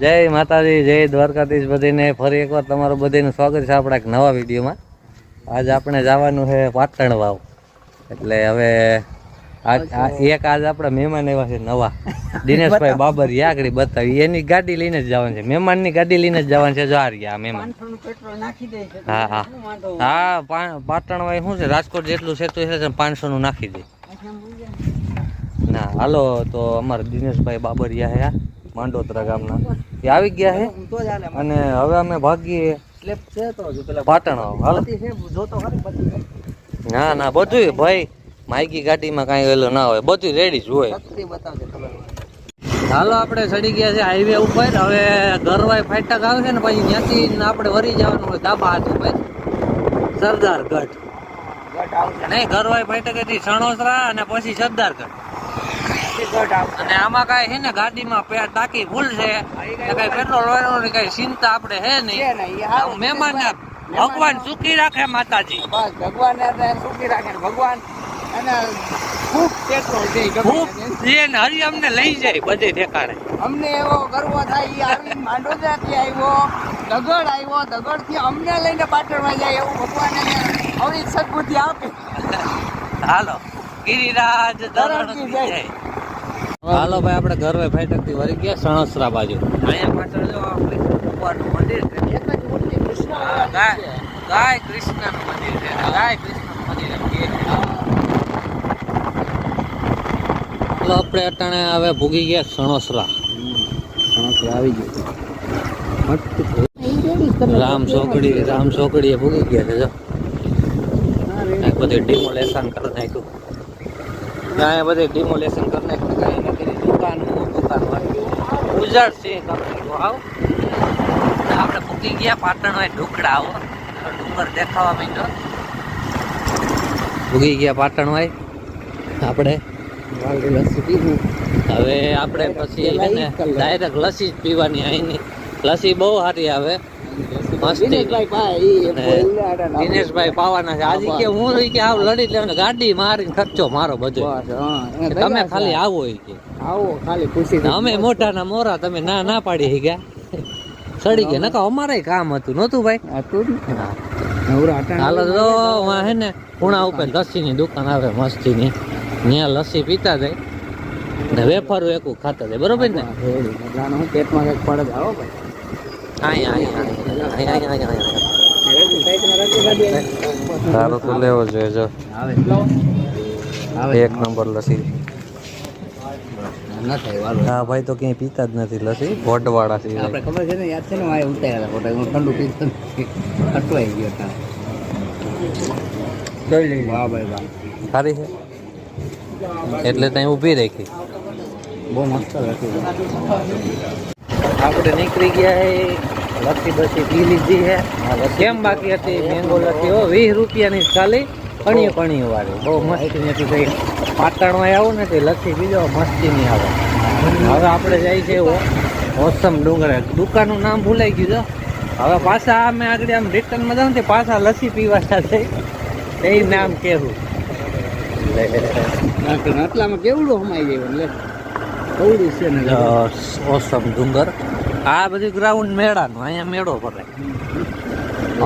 જય માતાજી જય દ્વારકાધીશ બધીને ફરી એકવાર તમારું બધીનું સ્વાગત છે આપણા એક નવા વિડીયોમાં. આજ આપણે જવાનું છે પાટણ વાવ. એટલે હવે આજ એક આજ આપણા મહેમાન એવા છે નવા. દિનેશભાઈ બાબરિયા આગળ બતાવી. એની ગાડી લઈને જ જવાનું છે. મહેમાનની ગાડી લઈને જ જવાનું છે જો આ રહ્યા મહેમાન. હા હા. હા પાટણ વાય શું છે? રાજકોટ જેટલું સેતું છે પાંચસો નું નાખી દે. ના હાલો તો અમારા દિનેશભાઈ બાબરિયા હે માંડોતરા ગામના. એ આવી ગયા છે અને હવે અમે ભાગીએ. પાટણ ના ના બધું ભાઈ. માઇકી ગાડીમાં કાંઈ ઓલું ના હોય બધું રેડી જ હોય. હાલો આપણે ચડી ગયા છે હાઈવે ઉપર. હવે ગરવાઈ ફાટક આવે છે ને પછી ત્યાંથી આપણે વરી જવાનું હોય ધાબા હાથ ઉપર. સરદાર ગઢ નહીં ગરવાઈ ફાટક હતી સણોસરા અને પછી સરદાર ગઢ અને આમાં કઈ છે ને ગાડીમાં ટાંકી ફૂલ છે. કઈ પેટ્રોલ વાળાની કઈ ચિંતા આપણે હે નહીં. મહેમાન ભગવાન સુખી રાખે માતાજી. બસ ભગવાન સુખી રાખે ભગવાન અને ખૂબ પેટ્રોલ દે ખૂબ એને. હરી અમને લઈ જાય બધે ઠેકાણે. અમને એવો ગર્વ થાય આવી આવ્યો દગડ આવ્યો દગડથી અમને લઈને પાટણમાં જાય એવું ભગવાન આવી સદબુદ્ધિ આપે. હાલો ગિરિરાજ ધરણ જય. હાલો ભાઈ આપણે ગરવે ફાટકથી વળી ગયા સણસરા બાજુ. અહીંયા પાછળ જો ભગવાનનું મંદિર છે એક જ મૂર્તિ કૃષ્ણ હા, ગાય કૃષ્ણનું મંદિર છે ગાય કૃષ્ણનું મંદિર આપણે અટાણે હવે ભૂગી ગયા સણોસરા. આવી ગયું. રામ ચોકડી રામ ચોકડીએ ભૂગી ગયા છે જો. આ ડિમોલેશન કરી નાખ્યું. ત્યાં બધે ડિમોલેશન કરી નાખ્યું કાંઈ નથી દુકાન દુકાન ઉજાડ છે કરી નાખ્યું આપણે ભૂગી ગયા પાટણ હોય ઢુકડા આવો. ડુંગર દેખાવા માંડ્યો. ભૂગી ગયા પાટણ હોય. આપણે હવે આપણે પછી ડાયરેક્ટ લસ્સી જ પીવાની અહીંની લસ્સી બહુ સારી આવે. દિનેશભાઈ પાવાના છે. આજે કે હું કે આવ લડી લેવાનું ગાડી મારીને ખર્ચો મારો બધો. તમે ખાલી આવો કે. આવો ખાલી ખુશી અમે મોટા ના મોરા તમે ના ના પાડી ગયા. સડી ગયા. નકા અમારે કામ હતું. નહોતું ભાઈ? હતું હાલો તો વાં હે ને ખૂણા ઉપર લસ્સીની દુકાન આવે મસ્તીની. ત્યાં લસ્સી પીતા જાય. ને વેફરો એકું ખાતા જાય. બરોબર ને? હું પેટમાં કંઈક પડે જ આવો ભાઈ. તારો તો લેવો જોઈએ જો. એક નંબર વાલો હા ભાઈ તો ક્યાંય પીતા જ નથી લસી ભોટવાળા છે. આપણે ખબર છે ને યાદ છે ને આ ઉતાર્યા હતા ફોટા હું ઠંડુ પીતો અટવાઈ ગયો હતા લઈ લઈ વાહ ભાઈ વાહ. સારી છે. એટલે ત્યાં ઊભી રાખી. બહુ મસ્ત રાખી. આપણે નીકળી ગયા લસ્સી બસી પી લીધી છે કેમ બાકી હતી? મેંગો લસ્સી હો વીસ રૂપિયાની ચાલી ખાલી કણીઓ કણીઓ વાળી. બહુ મસ્ત નથી થઈ પાટણમાં આવું ને તે લખી પીજો મસ્તી નહીં આવે. હવે આપણે જાય છે ઓસમ ડુંગરે. દુકાનનું નામ ભૂલાઈ ગયું હવે પાછા અમે આગળ આમ રિટર્નમાં જાઉં ને તે પાછા લસ્સી પીવા સાથે એ નામ કેવું? આટલામાં કેવડું સમાઈ ગયું લે. કવડું છે ને ઓસમ ડુંગર. આ બધું ગ્રાઉન્ડ મેળાનું અહીંયા મેળો ભરાય.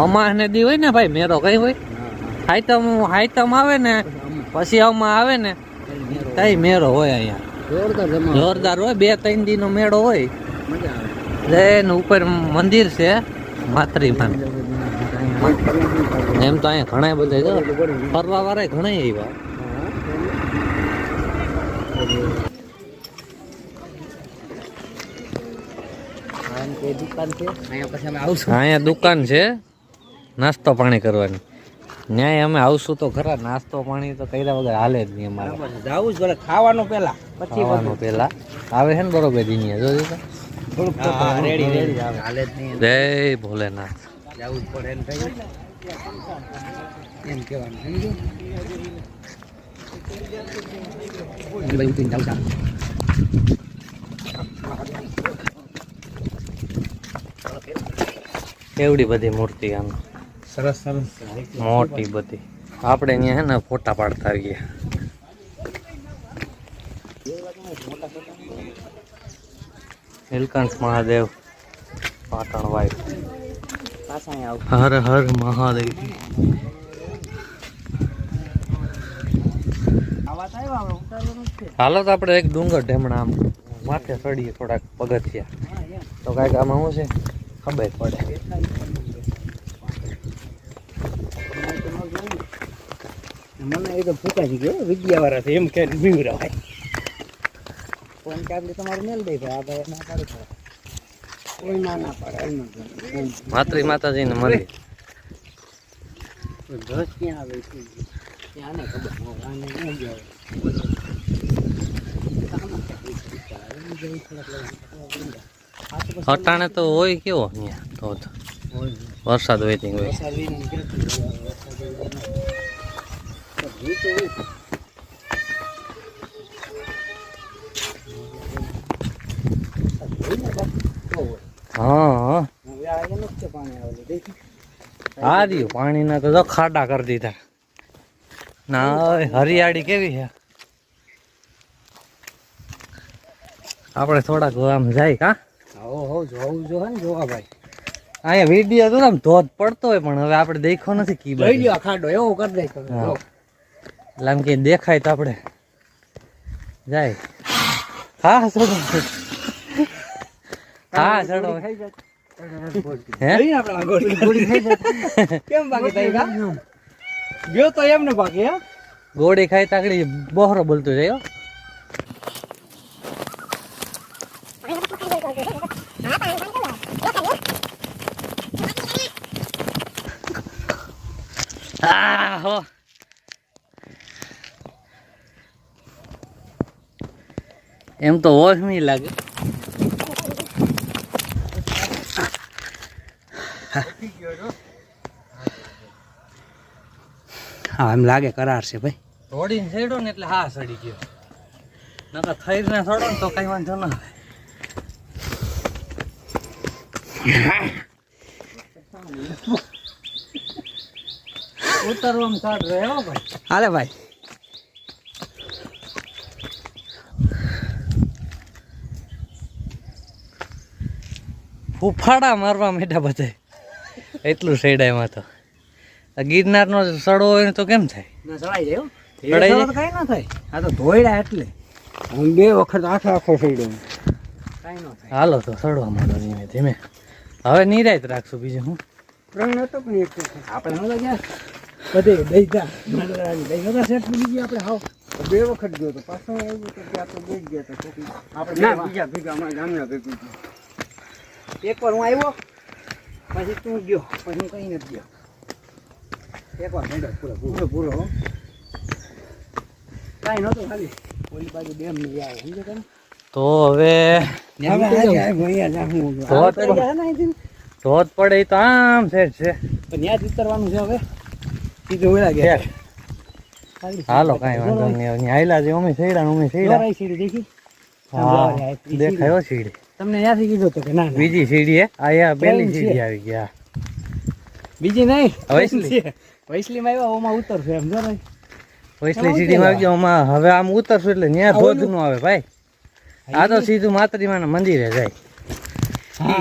અમાસ ને દી હોય ને ભાઈ મેળો કઈ હોય? હાઈતમ હાઈતમ આવે ને પછી આમાં આવે ને કઈ મેળો હોય અહીંયા. જોરદાર હોય બે ત્રણ દી નો મેળો હોય. જૈન ઉપર મંદિર છે માતૃમાન એમ તો અહીંયા ઘણા બધા જો ફરવા વાળા ઘણા એવા અહીંયા દુકાન છે નાસ્તો પાણી કરવાની. ન્યાય અમે આવશું તો ખરા નાસ્તો પાણી તો કર્યા વગર હાલે જ નહીં અમારે. જવું જ ભલે ખાવાનું પહેલા. પછી ખાવાનું પહેલા. આવે છે ને બરોબર દિનિયા જોજો તો થોડુંક રેડી રેડી. આવે. હાલે જ નહીં. જય ભોલેનાથ. જવું જ પડે એમ થાય એમ કહેવાનું. સમજ્યું કેવડી બધી મૂર્તિ આમ. સરસ સરસ. મોટી બધી. આપણે અહીંયા હે ને ફોટા પાડતા આવીએ. નીલકંઠ મહાદેવ, પાટણ આવું હર હર મહાદેવ. હાલો તો આપણે એક ડુંગર ઢેમણા આમ. માથે ચડીએ થોડાક પગથિયા. તો કાંઈક આમાં શું છે? ખબર પડે. મને એ તો ગયો વિદ્યા વાળા છે એમ કે બીવરાવાય ફોન કાગડી તમારે મેલ દઈ ભાઈ આ ભાઈ ના પાડી પડે કોઈ ના ના પાડે એમ માતાજી ને માતાજીને મંદિર તો ધસ ક્યાં આવે છે? ત્યાં ને ખબર આને ન તો પછી અટાણે તો હોય. કેવો ત્યાં ધોધ વરસાદ હોય ત્યાં હોય. હા હા. પાણી પાણીના તો ખાડા કરી દીધા. ના હરિયાળી કેવી છે? આપણે થોડાક આમ જાય કા? જોવું જો ને જોવા ભાઈ. અહીંયા વીડિયો તો આમ ધોધ પડતો હોય પણ હવે આપણે દેખો નથી કી ખાડો એવો કરી દે. એટલે આમ કે દેખાય તો આપણે. જાય. હા સડો હા સડો ગોળી ખાઈ તાકડી બહોરો બોલતો જાય. આ હો. એમ તો ઓછમી લાગે. હા એમ લાગે કરાર છે ભાઈ. થોડીને સડ્યો ને એટલે હા સડી ગયો. નકર થઈને ને સડો ને તો કઈ વાંધો ના ઉતરવામાં કાઢ રહ્યો ભાઈ. હાલે ભાઈ. ફૂફાડા મારવા માંડ્યા બધે. એટલું સડાયમાં તો. આ ગિરનારનો સડો હોય ને તો કેમ થાય? ના ચડાઈ જાય એ કઈ ના થાય. આ તો ધોયડા એટલે. હું બે વખત આખો આખો સડ્યો. કઈ ન થાય. હાલો તો સડવા માંડો ધીમે ધીમે. હવે નિરાયત રાખશું બીજું હું. પ્રણ નતો પણ એક આપણે નતા ગયા. બધે દઈ ગયા. દઈ ગયા સેટ પડી ગયા આપણે હાવ. બે વખત ગયો તો પાછો આવ્યો તો ત્યાં તો બે ગયા તો આપણે બીજા ભેગા અમારા ગામના ભેગું એક વાર હું આવ્યો પછી તું ગયો પછી હું કઈ નથી ગયો. એક વાર ભેગા પૂરો પૂરો પૂરો હો. કાંઈ નહોતું ખાલી. ઓલી બાજુ ડેમ નહીં આવે સમજો તમે? તો હવે ધોધ પણ- પડે. તો આમ છે છે. ત્યાં જ ઉતરવાનું છે હવે. સીધું ઓલા ગયા હાલો. કઈ વાંધો નહીં. આયલા છે અમે સૈડા અમે સૈડા દેખાયો સીડી. તમને ત્યાંથી કીધું તો કે ના ના. બીજી સીડી હે? આયા પેલી સીડી આવી ગયા બીજી નહીં? વૈસલી. વૈસલીમાં આવ્યા ઓમાં ઉતરશે એમ જો ને વૈસલી સીડીમાં આવી ગયા આમાં હવે આમ ઉતરશું એટલે ત્યાં ધોધનું આવે ભાઈ. આ તો સીધું માતરીમાના મંદિરે જાય.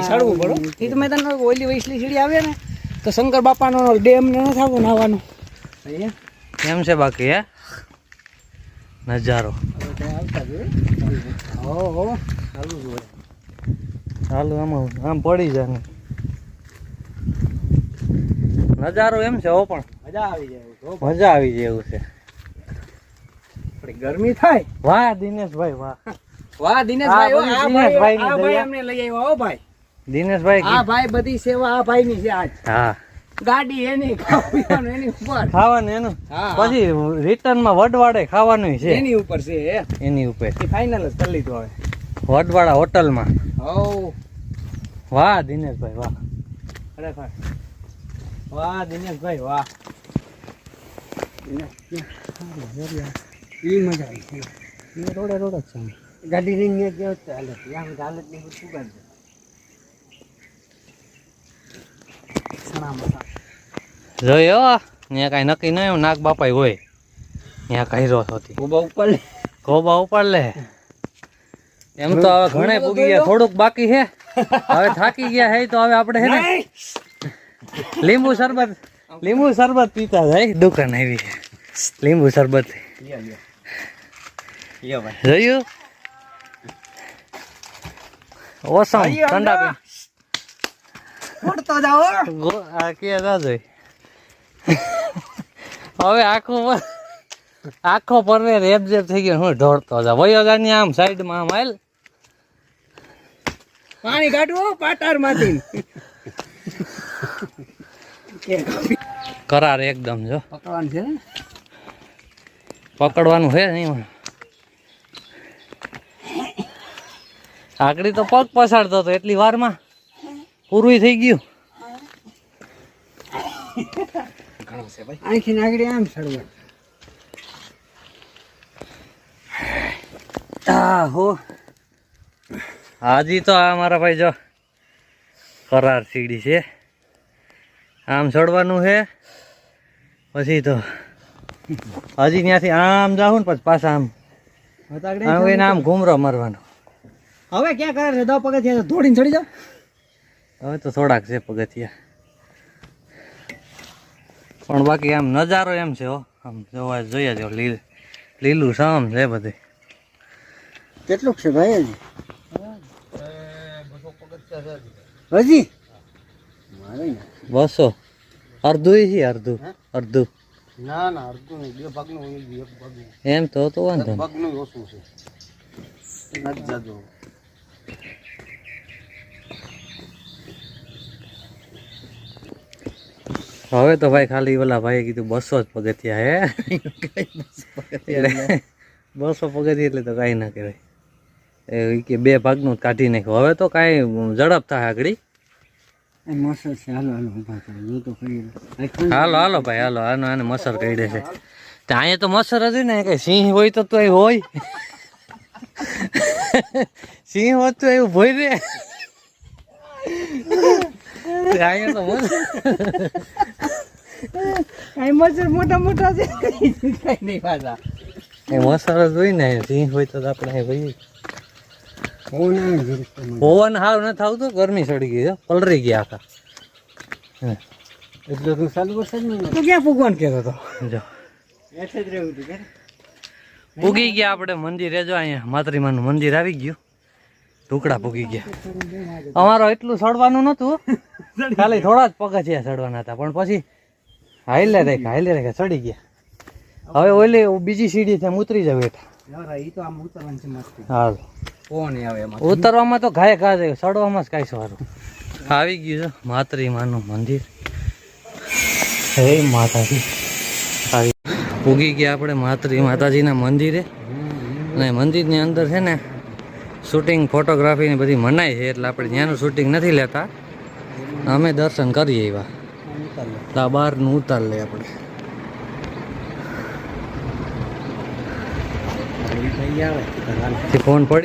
ચડવું પડો એ તો મેં તને ઓલી વૈસલી સીડી આવે ને તો શંકર બાપાનો ડેમ ને નથી આવવું નાવાનું? એમ કેમ છે બાકી હે? નજારો. હો હો. જ આમાં આમ પડી જાય નજારો એમ છે હો પણ. મજા આવી જાય મજા આવી જાય એવું છે. ગરમી થાય? વાહ દિનેશભાઈ વાહ. વાહ દિનેશભાઈ આ હો, ભાઈ આ ભાઈ અમને લઈ આવ્યો હો ભાઈ. દિનેશભાઈ આ ભાઈ બધી સેવા આ ભાઈ ની છે આજ. હા. ગાડી એની ખાવાનું એની ઉપર. ખાવાનું એનું? પછી રિટર્નમાં વડવાડે ખાવાનું છે. એની ઉપર છે એની ઉપર. ફાઇનલ જ કરી લીધું હવે. વડવાડા હોટલમાં. હો વાહ દિનેશભાઈ વાહ. ખરેખર. વાહ દિનેશભાઈ વાહ. ઈ મજા આવી રોડે રોડ જ છે ગાડી લઈને ગયો ચાલે. ત્યાં ચાલે ને શું કરજો જોયો? ત્યાં કાંઈ નક્કી નાગ બાપાય હોય. ત્યાં કઈ હતી. ઊભા ઉપર લે. ગોબા ઉપાડ લે. એમ તો હવે ઘણે પૂગી ગયા થોડુંક બાકી છે. હવે થાકી ગયા હે તો હવે આપણે હે ને લીંબુ શરબત લીંબુ શરબત પીતા જાય. દુકાન આવી છે. લીંબુ શરબત. જોયું? ઓસમ ઠંડા પી. ફોડતો જાઓ. કે ના જોઈ. હવે આખું આખો પરવે રેપ જેપ થઈ ગયો હું ઢોળતો જા વયો જા આમ સાઈડમાં આમ હાલ. પાણી કાઢવો પાટારમાંથી કરાર એકદમ જો. પકડવાનું છે પકડવાનું છે નહીં આકડી તો પગ પસાડતો હતો એટલી વારમાં. પૂરું થઈ ગયું. અહીંથી નાગડી આમ સડવા આ હો હાજી તો આ મારા ભાઈ જો કરાર સીડી છે. આમ ચડવાનું છે પછી તો હજી ત્યાંથી આમ જાઉં ને પછી પાછા આમ આમ એને આમ ઘૂમરો મારવાનો. હવે ક્યાં કરે છે? દો પગથિયા ધોડીને ચડી જાવ હવે તો થોડાક છે પગથિયા. પણ બાકી આમ નજારો એમ છે હો. આમ જોવા જોઈએ જો લીલ લીલું સામ છે બધે. કેટલું છે ભાઈ હજી? બસો. અડધું છે અડધું. અડધું. ના ના અડધું નહીં. બે ભાગનું એક ભાગનું. એમ તો તો વાંધો. ભાગનું ઓછું છે. નથી જાજો. હવે તો ભાઈ ખાલી ઓલા ભાઈએ કીધું બસો જ પગથિયા હે. બસો પગથિયા એટલે તો કાંઈ ના કહેવાય. એ કે બે ભાગનું કાઢી નાખ્યું. હવે તો કાંઈ ઝડપ થાય આગળ. હાલો હાલો ઊભા કરો જો તો કરી હાલો હાલો ભાઈ હાલો. આનો આને મસર દે છે તો અહીંયા તો મસર જ ને કઈ સિંહ હોય તો તોય હોય. સિંહ હોત તો એવું ભોય રે. અહીંયા તો મસર. મોટા મોટા છે. કઈ નહીં પાછા. એ મસર જ હોય ને સિંહ હોય તો આપણે અહીં ભાઈ પવન હાવ ન થાવતું ગરમી ચડી ગઈ હો, પલરી ગયા આખા હે, એટલે તું ચાલુ વરસાદ નહીં તો ક્યાં ભગવાન કહેતો હતો? જો. એટલે જ રહેવું હતું કે પૂગી ગયા આપણે મંદિરે જો અહીંયા માતરીમાનું મંદિર આવી ગયું. ટુકડા પૂગી ગયા. અમારો એટલું સડવાનું નહોતું. ખાલી થોડા જ પગથિયા ચડવાના હતા પણ પછી હાઈલે રાખ્યા હાઈલે રાખ્યા ચડી ગયા. હવે ઓલી બીજી સીડી ત્યાં ઉતરી જાવ હેઠા યાર છે ફોન આવે એમાં. ઉતરવામાં તો ઘાય ઘા જાય ચડવામાં જ કાંઈ સારું આવી ગયું છે માતરી માનું મંદિર. હે માતાજી. આવી. ઉગી ગયા આપણે માતરી માતાજીના મંદિરે. અને મંદિરની અંદર છે ને શૂટિંગ ફોટોગ્રાફીની બધી મનાય છે એટલે આપણે ત્યાંનું શૂટિંગ નથી લેતા. અમે દર્શન કરીએ એવા તા બહારનું ઉતાર લઈએ આપણે. ફોન પડી